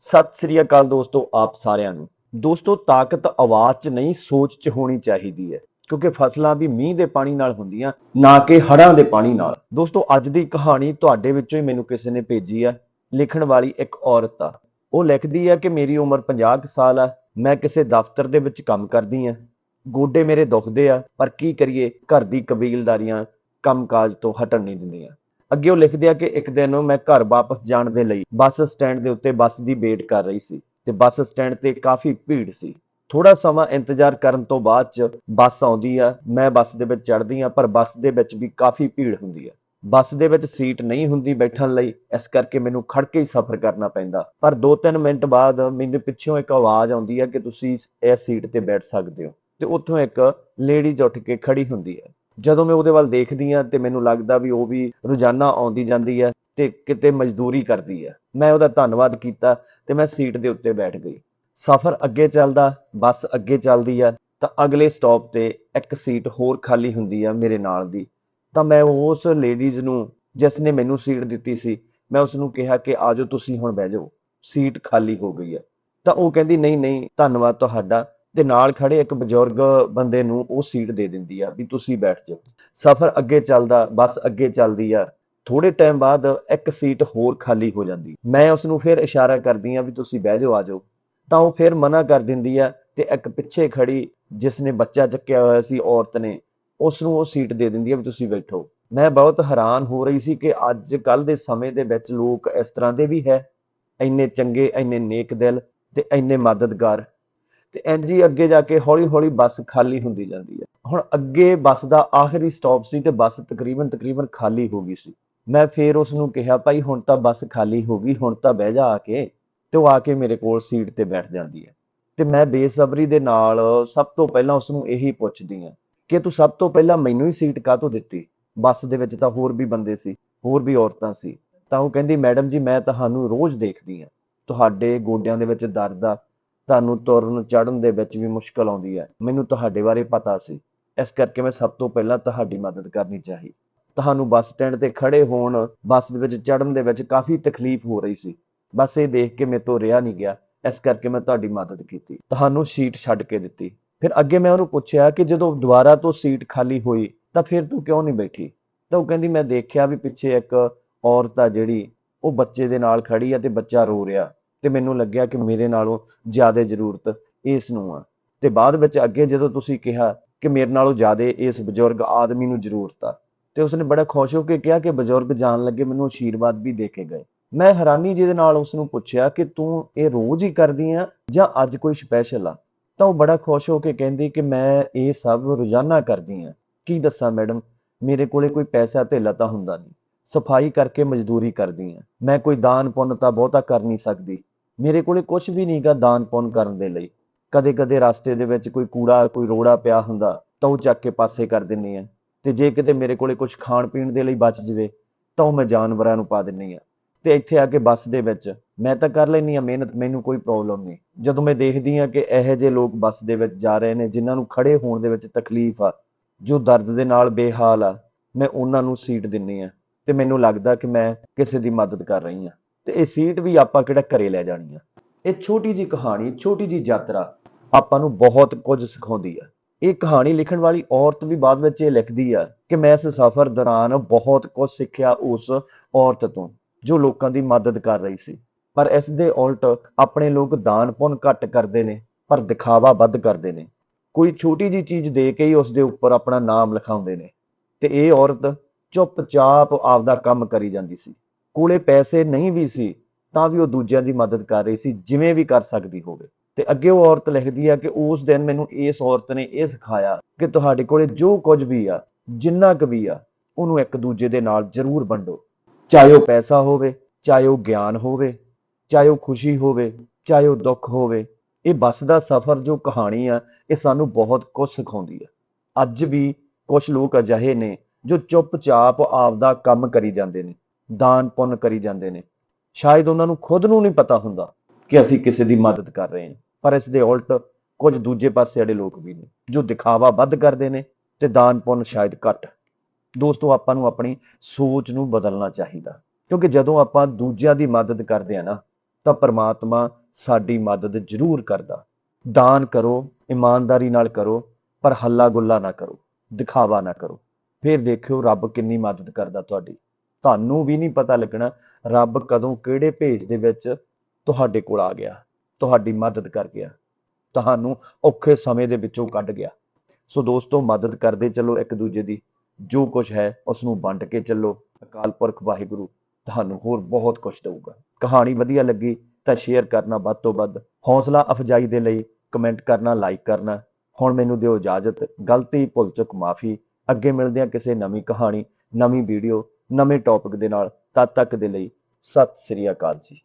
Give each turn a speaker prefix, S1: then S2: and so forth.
S1: ਸਤਿ ਸ੍ਰੀ ਅਕਾਲ ਦੋਸਤੋ, ਆਪ ਸਾਰਿਆਂ ਨੂੰ। ਦੋਸਤੋ, ਤਾਕਤ ਆਵਾਜ਼ 'ਚ ਨਹੀਂ, ਸੋਚ 'ਚ ਹੋਣੀ ਚਾਹੀਦੀ ਹੈ। ਕਿਉਂਕਿ ਫਸਲਾਂ ਵੀ ਮੀਂਹ ਦੇ ਪਾਣੀ ਨਾਲ ਹੁੰਦੀਆਂ, ਨਾ ਕਿ ਹੜ੍ਹਾਂ ਦੇ ਪਾਣੀ ਨਾਲ। ਦੋਸਤੋ, ਅੱਜ ਦੀ ਕਹਾਣੀ ਤੁਹਾਡੇ ਵਿੱਚੋਂ ਹੀ ਮੈਨੂੰ ਕਿਸੇ ਨੇ ਭੇਜੀ ਆ। ਲਿਖਣ ਵਾਲੀ ਇੱਕ ਔਰਤ ਆ। ਉਹ ਲਿਖਦੀ ਆ ਕਿ ਮੇਰੀ ਉਮਰ 50 ਕੁ ਸਾਲ ਆ। ਮੈਂ ਕਿਸੇ ਦਫ਼ਤਰ ਦੇ ਵਿੱਚ ਕੰਮ ਕਰਦੀ ਆ। ਗੋਡੇ ਮੇਰੇ ਦੁਖਦੇ ਆ। ਪਰ ਕੀ ਕਰੀਏ? ਘਰ ਦੀ ਕਬੀਲਦਾਰੀਆਂ ਕੰਮਕਾਜ ਤੋਂ ਹਟਣ ਨਹੀਂ ਦਿੰਦੀਆਂ। ਅੱਗੇ ਉਹ ਲਿਖਦੇ ਆ ਕਿ ਇੱਕ ਦਿਨ ਮੈਂ ਘਰ ਵਾਪਸ ਜਾਣ ਦੇ ਲਈ ਬੱਸ ਸਟੈਂਡ ਦੇ ਉੱਤੇ ਬੱਸ ਦੀ ਵੇਟ ਕਰ ਰਹੀ ਸੀ ਤੇ ਬੱਸ ਸਟੈਂਡ ਤੇ ਕਾਫੀ ਭੀੜ ਸੀ। ਥੋੜਾ ਸਮਾਂ ਇੰਤਜ਼ਾਰ ਕਰਨ ਤੋਂ ਬਾਅਦ ਚ ਬੱਸ ਆਉਂਦੀ ਆ, ਮੈਂ ਬੱਸ ਦੇ ਵਿੱਚ ਚੜ੍ਹਦੀ ਆ, ਪਰ ਬੱਸ ਦੇ ਵਿੱਚ ਵੀ ਕਾਫੀ ਭੀੜ ਹੁੰਦੀ ਆ। ਬੱਸ ਦੇ ਵਿੱਚ ਸੀਟ ਨਹੀਂ ਹੁੰਦੀ ਬੈਠਣ ਲਈ, ਇਸ ਕਰਕੇ ਮੈਨੂੰ ਖੜ ਕੇ ਹੀ ਸਫ਼ਰ ਕਰਨਾ ਪੈਂਦਾ। ਪਰ 2-3 ਮਿੰਟ ਬਾਅਦ ਮੈਨੂੰ ਪਿੱਛੋਂ ਇੱਕ ਆਵਾਜ਼ ਆਉਂਦੀ ਹੈ ਕਿ ਤੁਸੀਂ ਇਹ ਸੀਟ ਤੇ ਬੈਠ ਸਕਦੇ ਹੋ। ਤੇ ਉੱਥੋਂ ਇੱਕ ਲੇਡੀਜ਼ ਉੱਠ ਕੇ ਖੜੀ ਹੁੰਦੀ ਹੈ ਜਦੋਂ ਮੈਂ ਉਹਦੇ ਵੱਲ ਦੇਖਦੀ ਆ ਤੇ ਮੈਨੂੰ ਲੱਗਦਾ ਵੀ ਉਹ ਵੀ ਰੋਜ਼ਾਨਾ ਆਉਂਦੀ ਜਾਂਦੀ ਹੈ ਤੇ ਕਿਤੇ ਮਜ਼ਦੂਰੀ ਕਰਦੀ ਹੈ। ਮੈਂ ਉਹਦਾ ਧੰਨਵਾਦ ਕੀਤਾ ਤੇ ਮੈਂ ਸੀਟ ਦੇ ਉੱਤੇ ਬੈਠ ਗਈ। ਸਫ਼ਰ ਅੱਗੇ ਚੱਲਦਾ, ਬੱਸ ਅੱਗੇ ਚੱਲਦੀ ਆ ਤਾਂ ਅਗਲੇ ਸਟਾਪ ਤੇ ਇੱਕ ਸੀਟ ਹੋਰ ਖਾਲੀ ਹੁੰਦੀ ਆ ਮੇਰੇ ਨਾਲ ਦੀ। ਤਾਂ ਮੈਂ ਉਸ ਲੇਡੀਜ਼ ਨੂੰ, ਜਿਸ ਨੇ ਮੈਨੂੰ ਸੀਟ ਦਿੱਤੀ ਸੀ, ਮੈਂ ਉਸ ਨੂੰ ਕਿਹਾ ਕਿ ਆਜੋ ਤੁਸੀਂ ਹੁਣ ਬਹਿ ਜਾਓ, ਸੀਟ ਖਾਲੀ ਹੋ ਗਈ ਹੈ। ਤਾਂ ਉਹ ਕਹਿੰਦੀ, ਨਹੀਂ ਨਹੀਂ, ਧੰਨਵਾਦ ਤੁਹਾਡਾ। ਤੇ ਨਾਲ ਖੜੇ ਇੱਕ ਬਜ਼ੁਰਗ ਬੰਦੇ ਨੂੰ ਉਹ ਸੀਟ ਦੇ ਦਿੰਦੀ ਆ ਵੀ ਤੁਸੀਂ ਬੈਠ ਜਾਓ। ਸਫ਼ਰ ਅੱਗੇ ਚੱਲਦਾ, ਬੱਸ ਅੱਗੇ ਚੱਲਦੀ ਆ। ਥੋੜੇ ਟਾਈਮ ਬਾਅਦ ਇੱਕ ਸੀਟ ਹੋਰ ਖਾਲੀ ਹੋ ਜਾਂਦੀ। ਮੈਂ ਉਸ ਨੂੰ ਫਿਰ ਇਸ਼ਾਰਾ ਕਰਦੀ ਆ ਵੀ ਤੁਸੀਂ ਬਹਿ ਜਾਓ, ਆ ਜਾਓ। ਤਾਂ ਉਹ ਫਿਰ ਮਨਾ ਕਰ ਦਿੰਦੀ ਆ ਤੇ ਇੱਕ ਪਿੱਛੇ ਖੜੀ ਜਿਸ ਨੇ ਬੱਚਾ ਚੱਕਿਆ ਹੋਇਆ ਸੀ, ਔਰਤ ਨੇ ਉਸ ਨੂੰ ਉਹ ਸੀਟ ਦੇ ਦਿੰਦੀ ਆ ਵੀ ਤੁਸੀਂ ਬੈਠੋ। ਮੈਂ ਬਹੁਤ ਹੈਰਾਨ ਹੋ ਰਹੀ ਸੀ ਕਿ ਅੱਜ ਕੱਲ ਦੇ ਸਮੇਂ ਦੇ ਵਿੱਚ ਲੋਕ ਇਸ ਤਰ੍ਹਾਂ ਦੇ ਵੀ ਹੈ। ਇੰਨੇ ਚੰਗੇ, ਇੰਨੇ ਨੇਕ ਦਿਲ ਤੇ ਇੰਨੇ ਮਦਦਗਾਰ। ਤੇ ਇੰਝ ਹੀ ਅੱਗੇ ਜਾ ਕੇ ਹੌਲੀ ਹੌਲੀ ਬੱਸ ਖਾਲੀ ਹੁੰਦੀ ਜਾਂਦੀ ਹੈ ਹੁਣ ਅੱਗੇ ਬੱਸ ਦਾ ਆਖਰੀ ਸਟਾਪ ਸੀ ਤੇ ਬੱਸ ਤਕਰੀਬਨ ਤਕਰੀਬਨ ਖਾਲੀ ਹੋ ਗਈ ਸੀ। ਮੈਂ ਫੇਰ ਉਸ ਨੂੰ ਕਿਹਾ, ਭਾਈ, ਹੁਣ ਤਾਂ ਬੱਸ ਖਾਲੀ ਹੋ ਗਈ, ਹੁਣ ਤਾਂ ਬਹਿ ਜਾ ਆ ਕੇ ਤੇ ਉਹ ਆ ਕੇ ਮੇਰੇ ਕੋਲ ਸੀਟ ਤੇ ਬੈਠ ਜਾਂਦੀ ਹੈ ਤੇ ਮੈਂ ਬੇਸਬਰੀ ਦੇ ਨਾਲ ਸਭ ਤੋਂ ਪਹਿਲਾਂ ਉਸ ਨੂੰ ਇਹੀ ਪੁੱਛਦੀ ਹਾਂ ਕਿ ਤੂੰ ਸਭ ਤੋਂ ਪਹਿਲਾਂ ਮੈਨੂੰ ਹੀ ਸੀਟ ਕਾਹਤੋਂ ਦਿੱਤੀ? ਬੱਸ ਦੇ ਵਿੱਚ ਤਾਂ ਹੋਰ ਵੀ ਬੰਦੇ ਸੀ, ਹੋਰ ਵੀ ਔਰਤਾਂ ਸੀ। ਤਾਂ ਉਹ ਕਹਿੰਦੀ, ਮੈਡਮ ਜੀ, ਮੈਂ ਤੁਹਾਨੂੰ ਰੋਜ਼ ਦੇਖਦੀ ਹਾਂ ਤੁਹਾਡੇ ਗੋਡਿਆਂ ਦੇ ਵਿੱਚ ਦਰਦ ਆ ਤੁਹਾਨੂੰ ਤੁਰਨ ਚੜਨ ਦੇ ਵਿੱਚ ਵੀ ਮੁਸ਼ਕਲ ਆਉਂਦੀ ਹੈ। ਮੈਨੂੰ ਤੁਹਾਡੇ ਬਾਰੇ ਪਤਾ ਸੀ। ਇਸ ਕਰਕੇ ਮੈਂ ਸਭ ਤੋਂ ਪਹਿਲਾਂ ਤੁਹਾਡੀ ਮਦਦ ਕਰਨੀ ਚਾਹੀ। ਤੁਹਾਨੂੰ ਬੱਸ ਸਟੈਂਡ ਤੇ ਖੜੇ ਹੋਣ, ਬੱਸ ਦੇ ਵਿੱਚ ਚੜਨ ਦੇ ਵਿੱਚ ਕਾਫੀ ਤਕਲੀਫ ਹੋ ਰਹੀ ਸੀ। ਬਸ ਇਹ ਦੇਖ ਕੇ ਮੇਰੇ ਤੋਂ ਰਿਹਾ ਨਹੀਂ ਗਿਆ। ਇਸ ਕਰਕੇ ਮੈਂ ਤੁਹਾਡੀ ਮਦਦ ਕੀਤੀ। ਤੁਹਾਨੂੰ ਸੀਟ ਛੱਡ ਕੇ ਦਿੱਤੀ। ਫਿਰ ਅੱਗੇ ਮੈਂ ਉਹਨੂੰ ਪੁੱਛਿਆ ਕਿ ਜਦੋਂ ਦੁਬਾਰਾ ਤੋਂ ਸੀਟ ਖਾਲੀ ਹੋਈ, ਤਾਂ ਫਿਰ ਤੂੰ ਕਿਉਂ ਨਹੀਂ ਬੈਠੀ? ਤਾਂ ਉਹ ਕਹਿੰਦੀ, ਮੈਂ ਦੇਖਿਆ ਵੀ ਪਿੱਛੇ ਇੱਕ ਔਰਤ ਆ ਜਿਹੜੀ, ਉਹ ਬੱਚੇ ਦੇ ਨਾਲ ਖੜੀ ਆ ਤੇ ਬੱਚਾ ਰੋ ਰਿਹਾ। ਤੇ ਮੈਨੂੰ ਲੱਗਿਆ ਕਿ ਮੇਰੇ ਨਾਲੋਂ ਜ਼ਿਆਦਾ ਜ਼ਰੂਰਤ ਇਸ ਨੂੰ ਆ। ਤੇ ਬਾਅਦ ਵਿੱਚ ਅੱਗੇ ਜਦੋਂ ਤੁਸੀਂ ਕਿਹਾ ਕਿ ਮੇਰੇ ਨਾਲੋਂ ਜ਼ਿਆਦਾ ਇਸ ਬਜ਼ੁਰਗ ਆਦਮੀ ਨੂੰ ਜ਼ਰੂਰਤ ਆ, ਤੇ ਉਸਨੇ ਬੜਾ ਖੁਸ਼ ਹੋ ਕੇ ਕਿਹਾ ਕਿ ਬਜ਼ੁਰਗ ਜਾਣ ਲੱਗੇ ਮੈਨੂੰ ਆਸ਼ੀਰਵਾਦ ਵੀ ਦੇ ਕੇ ਗਏ। ਮੈਂ ਹੈਰਾਨੀ ਜਿਹਦੇ ਨਾਲ ਉਸ ਨੂੰ ਪੁੱਛਿਆ ਕਿ ਤੂੰ ਇਹ ਰੋਜ਼ ਹੀ ਕਰਦੀ ਆ ਜਾਂ ਅੱਜ ਕੋਈ ਸਪੈਸ਼ਲ ਆ? ਤਾਂ ਉਹ ਬੜਾ ਖੁਸ਼ ਹੋ ਕੇ ਕਹਿੰਦੀ ਕਿ ਮੈਂ ਇਹ ਸਭ ਰੋਜ਼ਾਨਾ ਕਰਦੀ ਆ। ਕੀ ਦੱਸਾਂ ਮੈਡਮ, ਮੇਰੇ ਕੋਲੇ ਕੋਈ ਪੈਸਾ ਧੇਲਾ ਤਾਂ ਹੁੰਦਾ ਨਹੀਂ। ਸਫ਼ਾਈ ਕਰਕੇ ਮਜ਼ਦੂਰੀ ਕਰਦੀ ਆ। ਮੈਂ ਕੋਈ ਦਾਨ ਪੁੰਨ ਤਾਂ ਬਹੁਤਾ ਕਰ ਨਹੀਂ ਸਕਦੀ। ਮੇਰੇ ਕੋਲੇ ਕੁਝ ਵੀ ਨਹੀਂਗਾ ਦਾਨ ਪੁੰਨ ਕਰਨ ਦੇ ਲਈ। ਕਦੇ ਕਦੇ ਰਸਤੇ ਦੇ ਵਿੱਚ ਕੋਈ ਕੂੜਾ, ਕੋਈ ਰੋੜਾ ਪਿਆ ਹੁੰਦਾ, ਤਾਂ ਉਹ ਚੱਕ ਕੇ ਪਾਸੇ ਕਰ ਦਿੰਨੀ ਆ। ਤੇ ਜੇ ਕਿਤੇ ਮੇਰੇ ਕੋਲੇ ਕੁਝ ਖਾਣ ਪੀਣ ਦੇ ਲਈ ਬਚ ਜਵੇ, ਤਾਂ ਉਹ ਮੈਂ ਜਾਨਵਰਾਂ ਨੂੰ ਪਾ ਦਿੰਨੀ ਆ। ਤੇ ਇੱਥੇ ਆ ਕੇ ਬੱਸ ਦੇ ਵਿੱਚ ਮੈਂ ਤਾਂ ਕਰ ਲੈਣੀ ਆ ਮਿਹਨਤ, ਮੈਨੂੰ ਕੋਈ ਪ੍ਰੋਬਲਮ ਨਹੀਂ। ਜਦੋਂ ਮੈਂ ਦੇਖਦੀ ਆ ਕਿ ਇਹੋ ਜਿਹੇ ਲੋਕ ਬੱਸ ਦੇ ਵਿੱਚ ਜਾ ਰਹੇ ਨੇ, ਜਿਨ੍ਹਾਂ ਨੂੰ ਖੜੇ ਹੋਣ ਦੇ ਵਿੱਚ ਤਕਲੀਫ ਆ, ਜੋ ਦਰਦ ਦੇ ਨਾਲ ਬੇਹਾਲ ਆ, ਮੈਂ ਉਹਨਾਂ ਨੂੰ ਸੀਟ ਦਿੰਨੀ ਆ। ਤੇ ਮੈਨੂੰ ਲੱਗਦਾ ਕਿ ਮੈਂ ਕਿਸੇ ਦੀ ਮਦਦ ਕਰ ਰਹੀ ਆ। ਤੇ ਇਹ ਸੀਟ ਵੀ ਆਪਾਂ ਕਿਹੜਾ ਘਰੇ ਲੈ ਜਾਣੀ ਆ। ਇਹ ਛੋਟੀ ਜੀ ਕਹਾਣੀ, ਛੋਟੀ ਜੀ ਯਾਤਰਾ ਆਪਾਂ ਨੂੰ ਬਹੁਤ ਕੁਝ ਸਿਖਾਉਂਦੀ ਆ। ਇਹ ਕਹਾਣੀ ਲਿਖਣ ਵਾਲੀ ਔਰਤ ਵੀ ਬਾਅਦ ਵਿੱਚ ਇਹ ਲਿਖਦੀ ਆ ਕਿ ਮੈਂ ਇਸ ਸਫ਼ਰ ਦੌਰਾਨ ਬਹੁਤ ਕੁਝ ਸਿੱਖਿਆ ਉਸ ਔਰਤ ਤੋਂ, ਜੋ ਲੋਕਾਂ ਦੀ ਮਦਦ ਕਰ ਰਹੀ ਸੀ। ਪਰ ਇਸ ਦੇ ਉਲਟ ਆਪਣੇ ਲੋਕ ਦਾਨ ਪੁੰਨ ਘੱਟ ਕਰਦੇ ਨੇ, ਪਰ ਦਿਖਾਵਾ ਵੱਧ ਕਰਦੇ ਨੇ। ਕੋਈ ਛੋਟੀ ਜੀ ਚੀਜ਼ ਦੇ ਕੇ ਹੀ ਉਸ ਦੇ ਉੱਪਰ ਆਪਣਾ ਨਾਮ ਲਿਖਾਉਂਦੇ ਨੇ। ਤੇ ਇਹ ਔਰਤ ਚੁੱਪਚਾਪ ਆਪਦਾ ਕੰਮ ਕਰੀ ਜਾਂਦੀ ਸੀ। ਕੋਲੇ ਪੈਸੇ ਨਹੀਂ ਵੀ ਸੀ, ਤਾਂ ਵੀ ਉਹ ਦੂਜਿਆਂ ਦੀ ਮਦਦ ਕਰ ਰਹੀ ਸੀ, ਜਿਵੇਂ ਵੀ ਕਰ ਸਕਦੀ ਹੋਵੇ। ਤੇ ਅੱਗੇ ਉਹ ਔਰਤ ਲਿਖਦੀ ਆ ਕਿ ਉਸ ਦਿਨ ਮੈਨੂੰ ਇਸ ਔਰਤ ਨੇ ਇਹ ਸਿਖਾਇਆ ਕਿ ਤੁਹਾਡੇ ਕੋਲੇ ਜੋ ਕੁਝ ਵੀ ਆ, ਜਿੰਨਾ ਕੁ ਵੀ ਆ, ਉਹਨੂੰ ਇੱਕ ਦੂਜੇ ਦੇ ਨਾਲ ਜ਼ਰੂਰ ਵੰਡੋ। ਚਾਹੇ ਉਹ ਪੈਸਾ ਹੋਵੇ, ਚਾਹੇ ਉਹ ਗਿਆਨ ਹੋਵੇ, ਚਾਹੇ ਉਹ ਖੁਸ਼ੀ ਹੋਵੇ, ਚਾਹੇ ਉਹ ਦੁੱਖ ਹੋਵੇ, ਇਹ ਬੱਸ ਦਾ ਸਫ਼ਰ ਜੋ ਕਹਾਣੀ ਆ, ਇਹ ਸਾਨੂੰ ਬਹੁਤ ਕੁਝ ਸਿਖਾਉਂਦੀ ਆ। ਅੱਜ ਵੀ ਕੁਝ ਲੋਕ ਅਜਿਹੇ ਨੇ ਜੋ ਚੁੱਪਚਾਪ ਆਪਦਾ ਕੰਮ ਕਰੀ ਜਾਂਦੇ ਨੇ। ਦਾਨ ਪੁੰਨ ਕਰੀ ਜਾਂਦੇ ਨੇ। ਸ਼ਾਇਦ ਉਹਨਾਂ ਨੂੰ ਖੁਦ ਨੂੰ ਨਹੀਂ ਪਤਾ ਹੁੰਦਾ ਕਿ ਅਸੀਂ ਕਿਸੇ ਦੀ ਮਦਦ ਕਰ ਰਹੇ ਹਾਂ। ਪਰ ਇਸ ਦੇ ਉਲਟ ਕੁਝ ਦੂਜੇ ਪਾਸੇ ਵਾਲੇ ਲੋਕ ਵੀ ਨੇ, ਜੋ ਦਿਖਾਵਾ ਵੱਧ ਕਰਦੇ ਨੇ ਤੇ ਦਾਨ ਪੁੰਨ ਸ਼ਾਇਦ ਘੱਟ। ਦੋਸਤੋ, ਆਪਾਂ ਨੂੰ ਆਪਣੀ ਸੋਚ ਨੂੰ ਬਦਲਣਾ ਚਾਹੀਦਾ। ਕਿਉਂਕਿ ਜਦੋਂ ਆਪਾਂ ਦੂਜਿਆਂ ਦੀ ਮਦਦ ਕਰਦੇ ਆ ਨਾ, ਤਾਂ ਪਰਮਾਤਮਾ ਸਾਡੀ ਮਦਦ ਜ਼ਰੂਰ ਕਰਦਾ। ਦਾਨ ਕਰੋ, ਇਮਾਨਦਾਰੀ ਨਾਲ ਕਰੋ, ਪਰ ਹੱਲਾ ਗੁੱਲਾ ਨਾ ਕਰੋ, ਦਿਖਾਵਾ ਨਾ ਕਰੋ। ਫਿਰ ਦੇਖਿਓ ਰੱਬ ਕਿੰਨੀ ਮਦਦ ਕਰਦਾ ਤੁਹਾਡੀ। ਤੁਹਾਨੂੰ ਵੀ ਨਹੀਂ ਪਤਾ ਲੱਗਣਾ ਰੱਬ ਕਦੋਂ ਕਿਹੜੇ ਭੇਜ ਦੇ ਵਿੱਚ ਤੁਹਾਡੇ ਕੋਲ ਆ ਗਿਆ, ਤੁਹਾਡੀ ਮਦਦ ਕਰ ਗਿਆ, ਤੁਹਾਨੂੰ ਔਖੇ ਸਮੇਂ ਦੇ ਵਿੱਚੋਂ ਕੱਢ ਗਿਆ। ਸੋ ਦੋਸਤੋ, ਮਦਦ ਕਰਦੇ ਚੱਲੋ ਇੱਕ ਦੂਜੇ ਦੀ, ਜੋ ਕੁਝ ਹੈ ਉਸ ਨੂੰ ਵੰਡ ਕੇ ਚੱਲੋ। ਅਕਾਲ ਪੁਰਖ ਵਾਹਿਗੁਰੂ, ਤੁਹਾਨੂੰ ਹੋਰ ਬਹੁਤ ਕੁਝ ਦਊਗਾ। ਕਹਾਣੀ ਵਧੀਆ ਲੱਗੀ ਤਾਂ ਸ਼ੇਅਰ ਕਰਨਾ ਵੱਧ ਤੋਂ ਵੱਧ। ਹੌਸਲਾ ਅਫਜਾਈ ਦੇ ਲਈ ਕਮੈਂਟ ਕਰਨਾ ਲਾਈਕ ਕਰਨਾ। ਹੁਣ ਮੈਨੂੰ ਦਿਓ ਇਜਾਜ਼ਤ, ਗਲਤੀ, ਭੁੱਲ ਚੁੱਕ, ਮਾਫੀ। ਅੱਗੇ ਮਿਲਦੇ ਹਾਂ ਕਿਸੇ ਨਵੀਂ ਕਹਾਣੀ, ਨਵੀਂ ਵੀਡੀਓ ਨਵੇਂ ਟੌਪਿਕ ਦੇ ਨਾਲ ਤਦ ਤੱਕ ਦੇ ਲਈ ਸਤਿ ਸ੍ਰੀ ਅਕਾਲ ਜੀ।